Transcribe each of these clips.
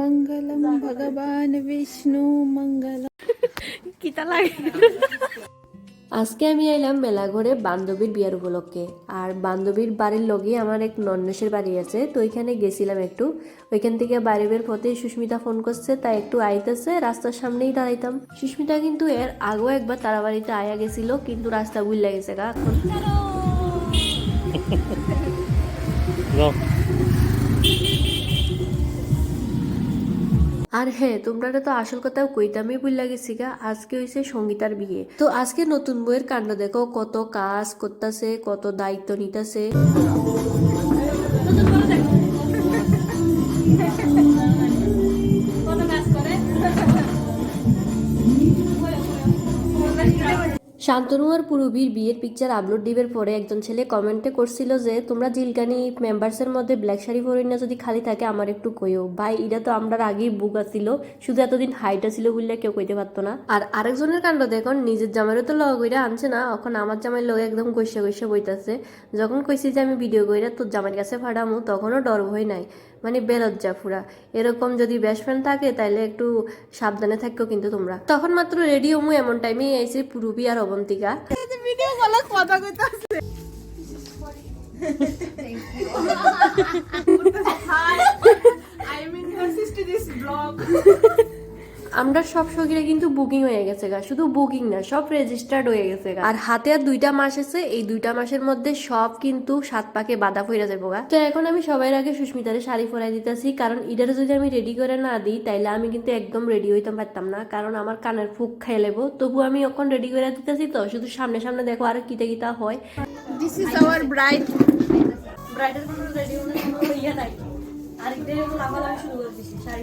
মঙ্গলম ভগবান বিষ্ণু মঙ্গলম কিতা লাগে আজকে আমি এলাম মেলাঘরে বান্ধবীর বিয়ার উপলক্ষে। আর বান্ধবীর বাড়ির লগে আমার এক নন্নেশের বাড়ি আছে তো ওইখানে গেছিলাম একটু। ওইখান থেকে বাইরে বের পথে সুস্মিতা ফোন করছে তাই একটু আইতেছে রাস্তার সামনেই দাঁড়াইতাম। সুস্মিতা কিন্তু এর আগেও একবার তারা বাড়িতে আয়া গেছিল কিন্তু রাস্তা ভুল গেছে গা। আর হ্যাঁ তোমরা তো আসল কথা কইতামই বুঝলা গেছি গা আজকে হইছে সঙ্গীতার বিয়ে। তো আজকে নতুন বইয়ের কাণ্ড দেখো, কত কাজ করতেছে, কত দায়িত্ব নিতেছে। শান্তনু আর পুরবীর বিয়ের পিকচার আপলোড দিবের পরে একজন ছেলে কমেন্টে করছিল যে, তোমরা জিলকানি মেম্বার্সের মধ্যে ব্ল্যাক শাড়ি পরে না যদি খালি থাকে আমার একটু কইও। ভাই এটা তো আমরা আগেই বুক আছিল, শুধু এতদিন হাইটা ছিল বললে কেউ কইতে পারতো না। আর আরেকজনের কাণ্ড দেখুন, নিজের জামাইরও তো লগ কইরা আনছে না, এখন আমার জামাই লগে একদম গৈসা গৈসা বইতাছে। যখন কইছি যে আমি ভিডিও কইরা তোর জামাইয়ের কাছে ফাড়ামু তখনও ডর ভয় নাই। মানে বেরজ্জা ফুরা। এরকম যদি ফ্রেন্ড থাকে তাহলে একটু সাবধানে থাকো কিন্তু তোমরা। তখন মাত্র রেডি হমু এমন টাইমে আইছে পুরুবি আর অবন্তিকা। ভিডিও কলে কথা কইতে আছে I mean her sister this vlog. আমরা সব সখীরা কিন্তু বুকিং হয়ে গেছে গা শুধু বুকিং না সব রেজিস্টার্ড হয়ে গেছে গা। আর হাতে আর দুইটা মাস আছে এই দুইটা মাসের মধ্যে সব কিন্তু সাত পাকে বাধা ফইরা যাব গা। তো এখন আমি সবার আগে সুস্মিতারে শাড়ি পরাই দিতেছি কারণ ইডারে যদি আমি রেডি করে না দিই তাইলে আমি কিন্তু একদম রেডি হইতে পারতাম না কারণ আমার কানের ফুক খাই লেবো। তবু আমি এখন রেডি করে দিতেছি তো শুধু সামনে সামনে দেখো আর কিতা কিতা হয়। This is our bride. Bridal কোনো রেডি কোনো ইয়ে নাই। আরেকটা লাফালাফি শুরু করে দিছি শাড়ি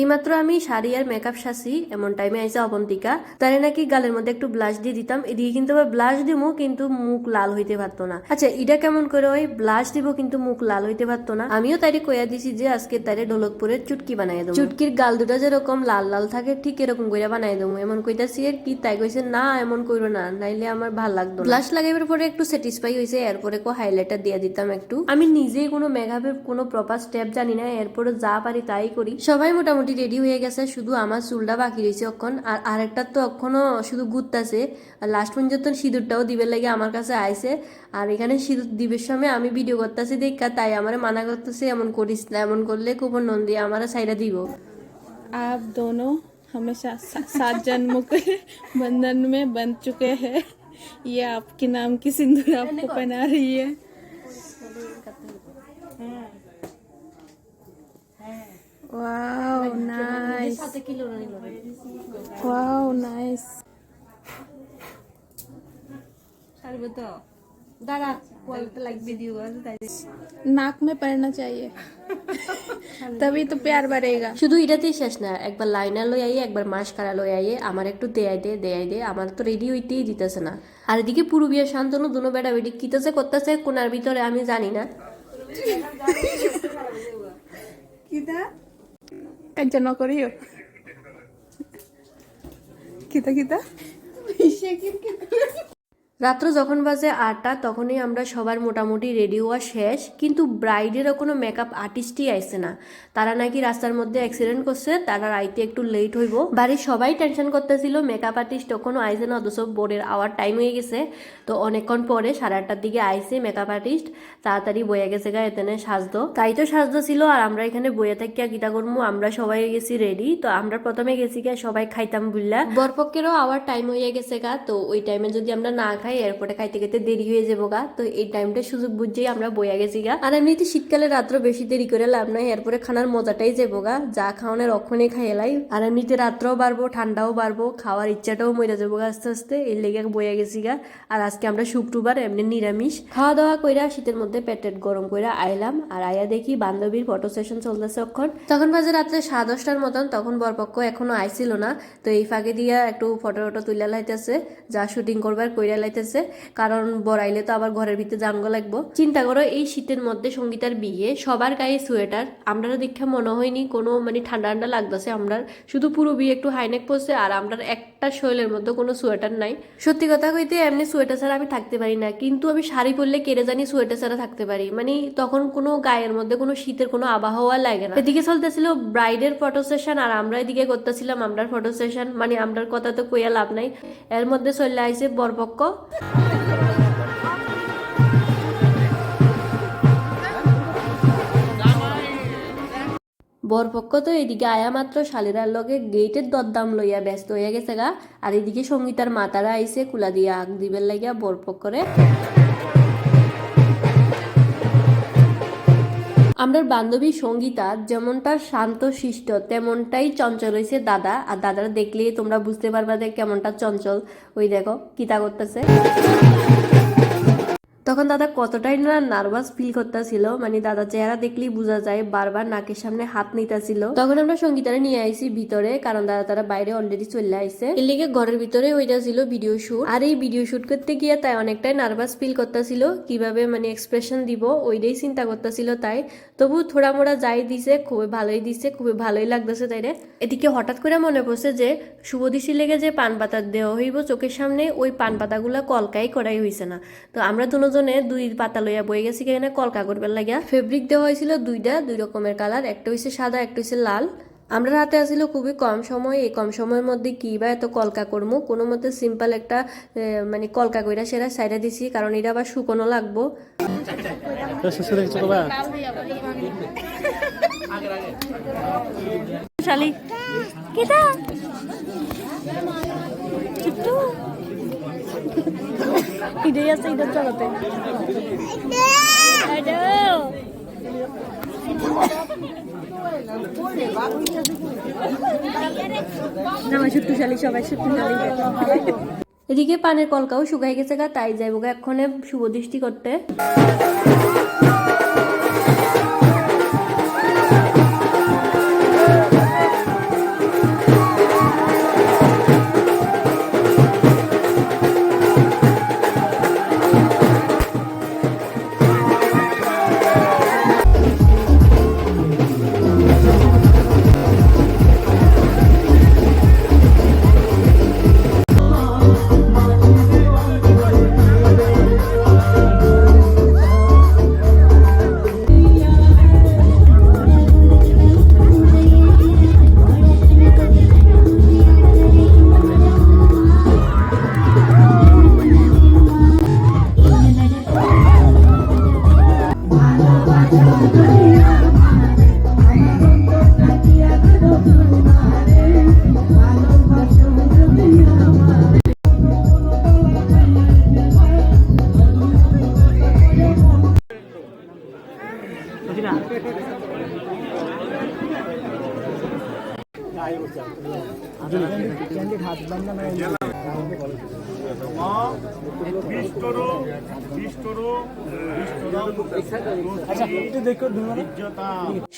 এইমাত্র আমি শাড়ি আর মেকআপ সাসি এমন টাইমে আইসা অবন্তিকা। তারে নাকি গালের মধ্যে একটু ব্লাশ দিয়ে দিতাম, এদিকে কিন্তু আবার ব্লাশ দিব কিন্তু মুখ লাল হইতে পারতো না। আচ্ছা এটা কেমন করে ওই ব্লাশ দিব, কিন্তু মুখ লাল হইতে পারতো না? আমিও তাইরে কইয়া দিছি যে আজকে তাইরে ঢোলকপুরের চুটকি বানাই দেবো। চুটকির গাল দুটা যেরকম লাল লাল থাকে, ঠিক এরকম করে বানাই দেবো। এমন কইতাছি আর কি, তাই কইছে, না, এমন কইরো না, নাইলে আমার ভালো লাগতো ব্লাশ লাগাইবার পরে একটু স্যাটিসফাই হয়েছে এরপরে কো হাইলাইটার দিয়ে দিতাম একটু। আমি নিজেই কোনো মেকআপের কোনো প্রপার স্টেপ জানি না এরপরে যা পারি তাই করি। সবাই মোটামুটি রেডি হয়ে গেছে শুধু আমার চুলটা বাকি রয়েছে অক্ষণ আর আরেকটা তো এখনো শুধু গুত্তাছে আর লাস্ট পর্যন্ত সিঁদুরটাও দিবের লাগে আমার কাছে আইছে আর এখানে সিঁদুর দিবের সময় আমি ভিডিও করতেছি দেখা তাই আমার মানা করতেছে এমন করিস না এমন করলে কুপন নন্দী আমার সাইডা দিব आप दोनों हमेशा सा- सात जन्मों के बंधन में बन चुके हैं ये आपके नाम की सिंदूर आपको पहना रही है वाओ नाइस वाओ नाइस দাঁড়া नाक में पड़ना चाहिए तभी तो प्यार बढ़ेगा শুধু এটাতেই শেষ না একবার লাইনার লই আইয়ে একবার মাস্কারা লই আইয়ে আমার একটু দেয়াই দে দেয়াই দে আমার তো রেডি হইতেই দিতেছে না আর এদিকে পুরো বিয়ে শান্তনু দুনো বেটা বেটি কিতেছে করতেছে কোনার ভিতরে আমি জানি না কাঞ্চন করিও। কিতা কিতা? রাত্র যখন বাজে আটটা, তখনই আমরা সবার মোটামুটি রেডি হওয়া শেষ। কিন্তু ব্রাইডেরও কোনো মেকআপ আর্টিস্টই আইছে না। তারা নাকি রাস্তার মধ্যে অ্যাক্সিডেন্ট করছে, তারা রাইতে একটু লেট হইব। বাড়ির সবাই টেনশন করতেছিল মেকআপ আর্টিস্ট তখনও আইসে না, অথচ বোর্ডের আওয়ার টাইম হয়ে গেছে। তো অনেকক্ষণ পরে সাড়ে আটটার দিকে আইছে মেকআপ আর্টিস্ট তাড়াতাড়ি বয়ে গেছে গা, এতেনে সাজতো তাই তো সাজতো ছিল, আর আমরা এখানে বইয়ে থাকি আর গীতা করব আমরা সবাই গেছি রেডি তো আমরা প্রথমে গেছি গা সবাই খাইতাম বুঝলা বরপক্ষেরও আওয়ার টাইম হয়ে গেছে গা, তো ওই টাইমে যদি আমরা না খাই এরপরে খাইতে খাইতে দেরি হয়ে যাব গা। তো এই টাইমটা সুযোগ বুঝেই আমরা বইয়া গেছি গা। আর এমনিতে শীতকালে রাত্র বেশি দেরি করে লাভ নাই এরপরে খানার মজাটাই যাব গা। যা খাওয়ানোর অক্ষণে খাইয়ে লাই। আর এমনিতে রাত্রও বাড়বো, ঠান্ডাও বাড়বো, খাওয়ার ইচ্ছাটাও মরে যাব গা আস্তে আস্তে। এর লেগে বইয়া গেছি গা। আর আজকে আমরা শুক্রবার, এমনি নিরামিষ। খাওয়া দাওয়া কইরা শীতের মধ্যে পেটেট গরম কইরা আইলাম। আর আয়া দেখি বান্ধবীর ফটো সেশন চলতেছে অক্ষণ তখন বাজে রাত্রে সাড়ে দশটার মতন, তখন বরপক্ষ এখনও আইছিল না। তো এই ফাঁকে দিয়া একটু ফটো টটো তুলে লাইতেছে। যা শুটিং করবার কইরা লাইতেছে কারণ বড়াইলে তো আবার ঘরের ভিতরে জানগো লাগবো। চিন্তা করো, এই শীতের মধ্যে সঙ্গীতার বিয়ে, সবার গায়ে সোয়েটার। আমরা দেখে মনে হয়নি, কোনো মানে ঠান্ডা ঠান্ডা লাগতেছে আমরা শুধু পুরো বিয়ে একটু হাইনেক পড়ছে আর আমরা এক একটা শৈলের মধ্যে কোনো সোয়েটার নাই। সত্যি কথা কইতে এমনি সোয়েটার ছাড়া আমি থাকতে পারি না, কিন্তু আমি শাড়ি পরলে কেড়ে জানি সোয়েটার ছাড়া থাকতে পারি। মানে তখন কোনো গায়ের মধ্যে কোনো শীতের কোনো আবহাওয়া লাগে না। এদিকে চলতেছিল ব্রাইডের ফটো সেশন আর আমরা এদিকে করতেছিলাম আমরার ফটো সেশন। মানে আমরার কথা তো কইয়া লাভ নাই। এর মধ্যে চলে আইছে বরপক্ষ। বরপক্ষ তো এদিকে আয়া মাত্র শালিরার লগে গেটের দরদাম লইয়া ব্যস্ত হইয়া গেছে গা। আর এদিকে সঙ্গীতার মাতারা আইসে কুলা দিয়া আগ দিবের লাগিয়া বরপক্ষরে। আমার বান্ধবী সঙ্গীতা যেমনটা শান্ত শিষ্ট, তেমনটাই চঞ্চল হয়েছে দাদা। আর দাদারা দেখলেই তোমরা বুঝতে পারবা যে কেমনটা চঞ্চল। ওই দেখো কিতা করতেছে? তখন দাদা কতটাই না নার্ভাস ফিল করতেছিল মানে দাদা চেহারা দেখলেই বোঝা যায় বারবার নাকের সামনে হাত নিতেছিল। তখন আমরা সঙ্গীতারে নিয়ে আইছি ভিতরে, কারণ দাদা তারা বাইরে অলরেডি চলে আইছে। এর লিগে ঘরের ভিতরে হইতাছিল ভিডিও শুট আর এই ভিডিও শুট করতে গিয়ে তাই অনেকটাই নার্ভাস ফিল করতেছিল, কীভাবে মানে এক্সপ্রেশন দিব ওইটাই চিন্তা করতেছিল তাই। তবু থোড়া মোড়া যাই দিছে, খুবই ভালোই দিছে, খুবই ভালোই লাগতেছে তাইরে এদিকে হঠাৎ করে মনে পড়ছে যে শুভদিশি লেগে যে পান পাতার দেওয়া হইব, চোখের সামনে ওই পান পাতাগুলা কলকাই করাই হইছে না। তো আমরা দুজনে দুই পাতা লইয়া বয়ে গেছি এখানে, কলকা করবার লাগিয়া। ফেব্রিক দেওয়া হয়েছিল দুইটা, দুই রকমের কালার। একটা হইছে সাদা, একটা হইছে লাল। আমরা হাতে আসিল খুবই কম সময়, এই কম সময়ের মধ্যে কি বা এত কলকা করব কোনো মতে সিম্পল একটা মানে কলকা কইরা সেরা সাইডে দিছি, কারণ এটা আবার শুকনো লাগবো। শালি, কেটা? ছোট্টু ইডেই আছে ইডের জগতে। আমার শক্তিশালী সবাই শক্তিশালী। এদিকে পানের কলকাও শুকাই গেছে গা তাই যাইব গা এক্ষণে শুভ দৃষ্টি করতে।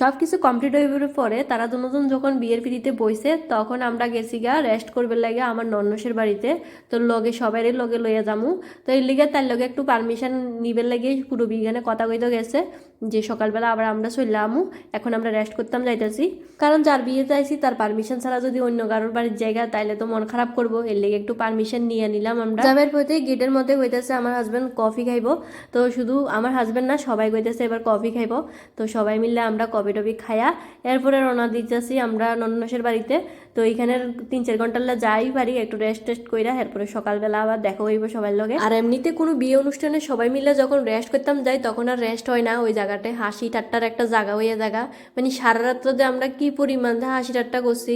সবকিছু কমপ্লিট যাওয়ার পরে তারা দুজন যখন বিয়ের পিড়িতে বইছে, তখন আমরা গেছি গা রেস্ট করবে লাগে আমার নন্নসের বাড়িতে। তো লগে সবাই লগে লইয়া যামু। তো এর লিগে তার লগে একটু পারমিশন নিবের লাগে পুরো বিজ্ঞানে কথা কইতে গেছে। যে সকালবেলা আবার আমরা চলে আমু, এখন আমরা রেস্ট করতাম যাইতেছি। কারণ যার বিয়ে যাইছি, তার পারমিশন ছাড়া যদি অন্য কারোর বাড়ির জায়গা, তাইলে তো মন খারাপ করব। এর লেগে একটু পারমিশন নিয়ে নিলাম আমরা। যাবার পথে গেটের মধ্যে হইতেছে আমার হাজবেন্ড কফি খাইবো। তো শুধু আমার হাজব্যান্ড না, সবাই কইতেছে এবার কফি খাইবো। তো সবাই মিলে আমরা কফি টফি খায়া, এরপরে রওনা দিতেছি আমরা নন্নসের বাড়িতে। তো এইখানের তিন চার ঘণ্টার যাই পারি, একটু রেস্ট টেস্ট কইরা, এরপরে সকালবেলা আবার দেখা হইব সবার লগে। আর এমনিতে কোনো বিয়ে অনুষ্ঠানে সবাই মিলে যখন রেস্ট করতাম যাই, তখন আর রেস্ট হয় না ওই জায়গাটায় হাসি ঠাট্টার একটা জায়গা হইয়া জায়গা। মানে সারা রাত্র যে আমরা কি পরিমাণ হাসি ঠাট্টা করছি,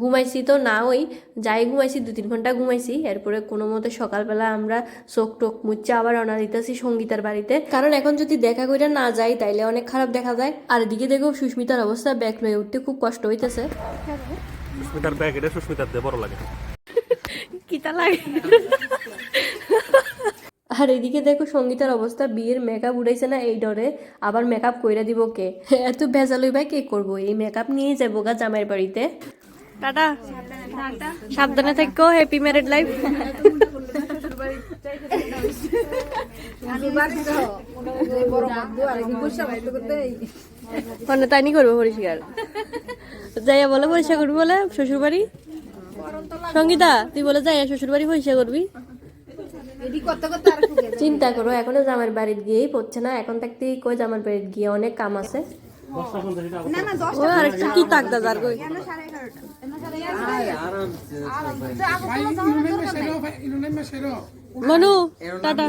ঘুমাইছি তো না ওই, যাই ঘুমাইছি, দু তিন ঘণ্টা ঘুমাইছি, এরপরে কোনো মতে সকালবেলা আমরা চোখ টোক মুচ্ছে আবার রওনা দিতেছি সঙ্গীতার বাড়িতে। কারণ এখন যদি দেখা কইরা না যাই, তাইলে অনেক খারাপ দেখা যায়। আর এদিকে দেখো সুস্মিতার অবস্থা ব্যাক লয়ে উঠতে খুব কষ্ট হইতেছে। সুস্মিতার ব্যাগ এটা সুস্মিতার দিয়ে বড় লাগে। কিতা লাগে? আর এদিকে দেখো সঙ্গীতার অবস্থা বিয়ের মেকআপ উড়াইছে না এই ডরে আবার মেকআপ কইরা দিব কে? এত ভেজালই ভাই কে করব? এই মেকআপ নিয়ে যাব গা জামাইয়ের বাড়িতে। টাটা। সাবধানে থাকো হ্যাপি ম্যারেড লাইফ মানে তাই নি করব পরিষ্কার। যাইয়া বলে পরিষ্কার করবি বলে? শ্বশুর বাড়ি সঙ্গীতা তুই বলে যাই শ্বশুর বাড়ি পয়সা করবি চিন্তা করো এখনও জামার বাড়িতে গিয়েই পড়ছে না। এখন থাকতেই কই জামার বাড়িতে গিয়ে অনেক কাম আছে। ও আর কি তাকদা যার কই? মনু টাটা।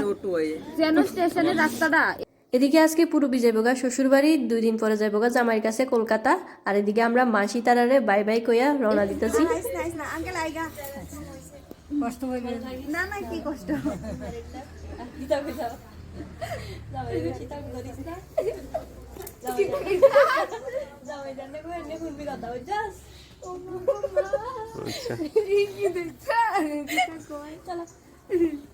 যেন স্টেশনের রাস্তাটা এদিকে আজকে পুরো বিজয়বোগা শ্বশুর বাড়ি দুই দিন পরে যাইবোগা জামাইয়ের কাছে কলকাতা। আর এদিকে আমরা মাসি তারারে বাই বাই কইয়া রওনা দিতেছি। না না কি কষ্ট? আচ্ছা।